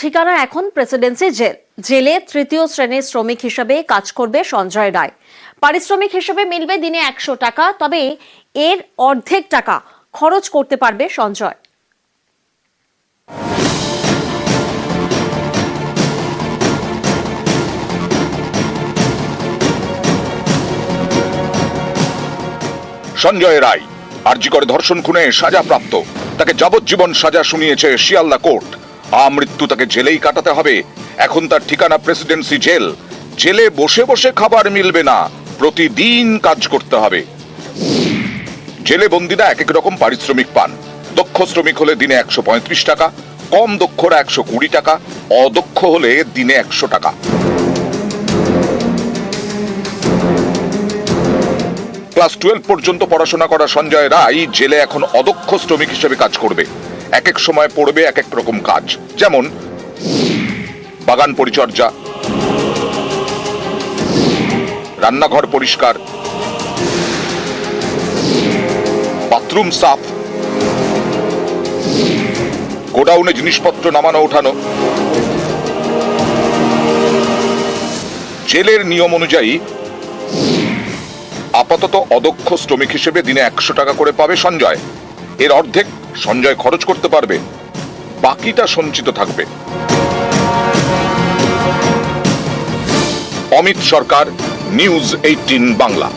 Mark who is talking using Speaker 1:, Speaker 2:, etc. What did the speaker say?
Speaker 1: ঠিকানা এখন Presidency jail. জেলে তৃতীয় শ্রেণির শ্রমিক হিসেবে কাজ করবে সঞ্জয় রায়। পারিশ্রমিক হিসেবে মিলবে দিনে একশো টাকা, তবে এর অর্ধেক টাকা খরচ করতে পারবে সঞ্জয়।
Speaker 2: সঞ্জয় রায়, আরজি করে ধর্ষণ খুনে সাজাপ্রাপ্ত তাকে যাবজ্জীবন সাজা শুনিয়েছে শিয়ালদা কোর্ট। আমৃত্যু তাকে জেলেই কাটাতে হবে। এখন তার ঠিকানা প্রেসিডেন্সি জেল। জেলে বসে বসে খাবার মিলবে না। প্রতিদিন কাজ করতে হবে। জেলে বন্দীরা এক এক রকম পারিশ্রমিক পান। দক্ষ শ্রমিক হলে দিনে একশো পঁয়ত্রিশ টাকা, কম দক্ষরা একশো কুড়ি টাকা, অদক্ষ হলে দিনে একশো টাকা। ক্লাস টুয়েলভ পর্যন্ত পড়াশোনা করা সঞ্জয় রায় জেলে এখন অদক্ষ শ্রমিক হিসেবে কাজ করবে। এক এক সময় পড়বে এক এক রকম কাজ। যেমন বাগান পরিচর্যা, রান্নাঘর পরিষ্কার, বাথরুম সাফ, গোডাউনে জিনিসপত্র নামানো ওঠানো। জেলের নিয়ম অনুযায়ী আপাতত অদক্ষ শ্রমিক হিসেবে দিনে একশো টাকা করে পাবে সঞ্জয়। এর অর্ধেক সঞ্জয় খরচ করতে পারবে। বাকিটা সঞ্চিত থাকবে। Amit Sarkar news eighteen Bangla.